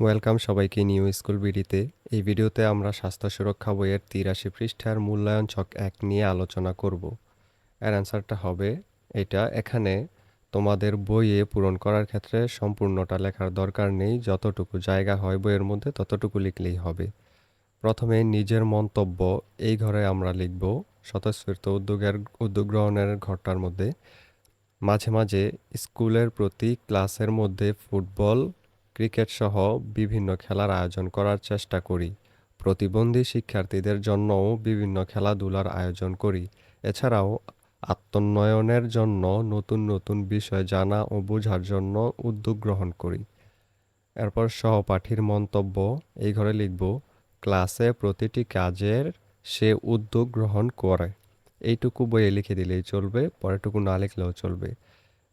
Welcome সবাইকে new school বিডিতে। এই ভিডিওতে আমরা স্বাস্থ্য সুরক্ষা বইয়ের তিরাশি পৃষ্ঠার মূল্যায়ন ছক এক নিয়ে আলোচনা করব। এর অ্যান্সারটা হবে, এটা এখানে, তোমাদের বইয়ে পূরণ করার ক্ষেত্রে সম্পূর্ণটা লেখার দরকার নেই, যতটুকু জায়গা হয় বইয়ের মধ্যে ততটুকু লিখলেই হবে। প্রথমে নিজের মন্তব্য এই ঘরে আমরা লিখব, স্বতঃস্ফূর্ত উদ্যোগের, উদ্যোগ গ্রহণের ঘরটার মধ্যে। মাঝে মাঝে স্কুলের প্রতি ক্লাসের মধ্যে ফুটবল ক্রিকেট সহ বিভিন্ন খেলার আয়োজন করার চেষ্টা করি। প্রতিবন্ধী শিক্ষার্থীদের জন্যও বিভিন্ন খেলাধুলার আয়োজন করি। এছাড়াও আত্মোন্নয়নের জন্য নতুন নতুন বিষয় জানা ও বোঝার জন্য উদ্যোগ গ্রহণ করি। এরপর সহপাঠীর মন্তব্য, এই ঘরে লিখব, ক্লাসে প্রতিটি কাজের সে উদ্যোগ গ্রহণ করে। এইটুকু বইয়ে লিখে দিলেই চলবে, পরেরটুকু না লিখলেও চলবে।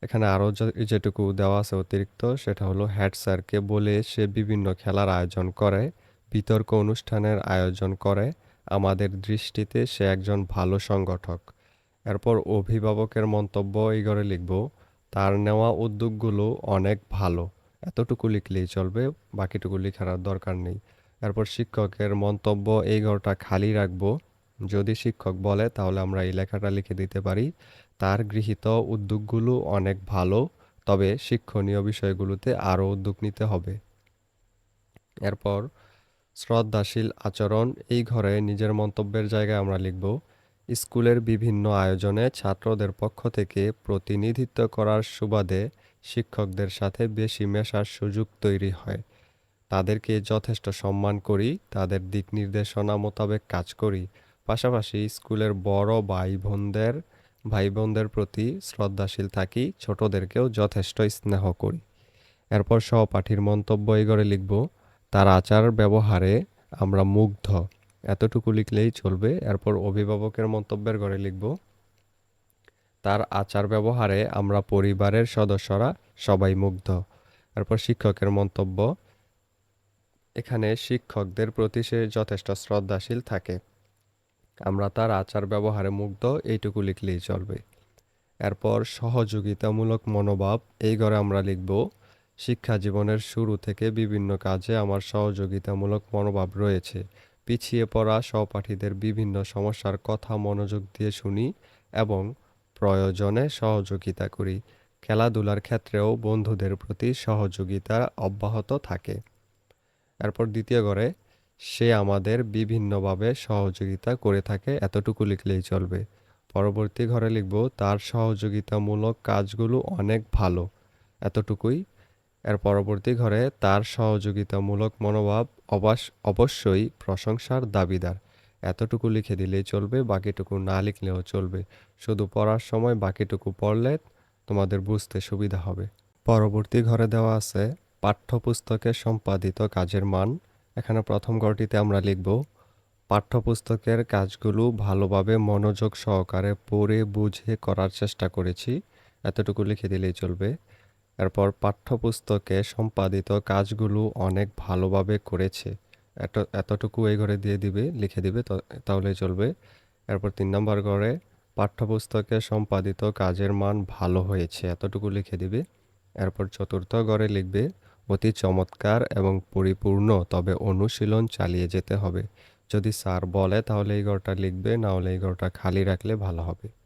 এখানে আরও যেটুকু দেওয়া আছে অতিরিক্ত সেটা হলো হেড স্যারকে বলে সে বিভিন্ন খেলার আয়োজন করে, বিতর্ক অনুষ্ঠানের আয়োজন করে। আমাদের দৃষ্টিতে সে একজন ভালো সংগঠক। এরপর অভিভাবকের মন্তব্য এই ঘরে লিখব, তার নেওয়া উদ্যোগগুলো অনেক ভালো। এতটুকু লিখলেই চলবে, বাকিটুকু লেখার দরকার নেই। এরপর শিক্ষকের মন্তব্য এই ঘরটা খালি রাখব। যদি শিক্ষক বলে, তাহলে আমরা এই লেখাটা লিখে দিতে পারি। তার গৃহীত উদ্যোগগুলো অনেক ভালো, তবে শিক্ষণীয় বিষয়গুলোতে আরও উদ্যোগ নিতে হবে। এরপর, শ্রদ্ধাশীল আচরণ, এই ঘরে নিজের মন্তব্যের জায়গায় আমরা লিখব, স্কুলের বিভিন্ন আয়োজনে ছাত্রদের পক্ষ থেকে প্রতিনিধিত্ব করার সুবাদে শিক্ষকদের সাথে বেশি মেশার সুযোগ তৈরি হয়। তাদেরকে যথেষ্ট সম্মান করি, তাদের দিক নির্দেশনা মোতাবেক কাজ করি। পাশাপাশি স্কুলের বড় ভাই বোনদের ভাই বোনদের প্রতি শ্রদ্ধাশীল থাকি, ছোটদেরকেও যথেষ্ট স্নেহ করি। এরপর সহপাঠীর মন্তব্য এই করে লিখব, তার আচার ব্যবহারে আমরা মুগ্ধ। এতটুকু লিখলেই চলবে। এরপর অভিভাবকের মন্তব্যের ঘরে লিখব, তার আচার ব্যবহারে আমরা পরিবারের সদস্যরা সবাই মুগ্ধ। এরপর শিক্ষকের মন্তব্য, এখানে শিক্ষকদের প্রতি সে যথেষ্ট শ্রদ্ধাশীল থাকে। আমরা তার আচার ব্যবহারে মুগ্ধ, এইটুকু লিখলেই চলবে। এরপর সহযোগিতামূলক মনোভাব, এই ঘরে আমরা লিখব, শিক্ষা জীবনের শুরু থেকে বিভিন্ন কাজে আমার সহযোগিতামূলক মনোভাব রয়েছে। পিছিয়ে পড়া সহপাঠীদের বিভিন্ন সমস্যার কথা মনোযোগ দিয়ে শুনি এবং প্রয়োজনে সহযোগিতা করি। খেলাধুলার ক্ষেত্রেও বন্ধুদের প্রতি সহযোগিতা অব্যাহত থাকে। এরপর দ্বিতীয় ঘরে সে আমাদের বিভিন্নভাবে সহযোগিতা করে থাকে, এতটুকু লিখলেই চলবে। পরবর্তী ঘরে লিখব, তার সহযোগিতামূলক কাজগুলো অনেক ভালো, এতটুকুই। এর পরবর্তী ঘরে, তার সহযোগিতামূলক মনোভাব অবাস, অবশ্যই প্রশংসার দাবিদার। এতটুকু লিখে দিলেই চলবে, বাকিটুকু না লিখলেও চলবে। শুধু পড়ার সময়, বাকিটুকু পড়লে তোমাদের বুঝতে সুবিধা হবে। পরবর্তী ঘরে দেওয়া আছে, পাঠ্যপুস্তকে সম্পাদিত কাজের মান এখানে প্রথম ঘরটিতে আমরা লিখব, পাঠ্যপুস্তকের কাজগুলো ভালোভাবে মনোযোগ সহকারে পড়ে বুঝে করার চেষ্টা করেছি। এতটুকু লিখে দিলেই চলবে। এরপর, পাঠ্যপুস্তকে সম্পাদিত কাজগুলো অনেক ভালোভাবে করেছে। এত, এতটুকু এই ঘরে দিয়ে দিবে, লিখে দিবে তাহলেই চলবে। এরপর তিন নম্বর ঘরে, পাঠ্যপুস্তকে সম্পাদিত কাজের মান ভালো হয়েছে। এতটুকু লিখে দিবে। এরপর চতুর্থ ঘরে লিখবে অতি চমৎকার এবং পরিপূর্ণ, তবে অনুশীলন চালিয়ে যেতে হবে। যদি স্যার বলে, তাহলে এই ঘরটা লিখবে, না হলে এই ঘরটা খালি রাখলে ভালো হবে।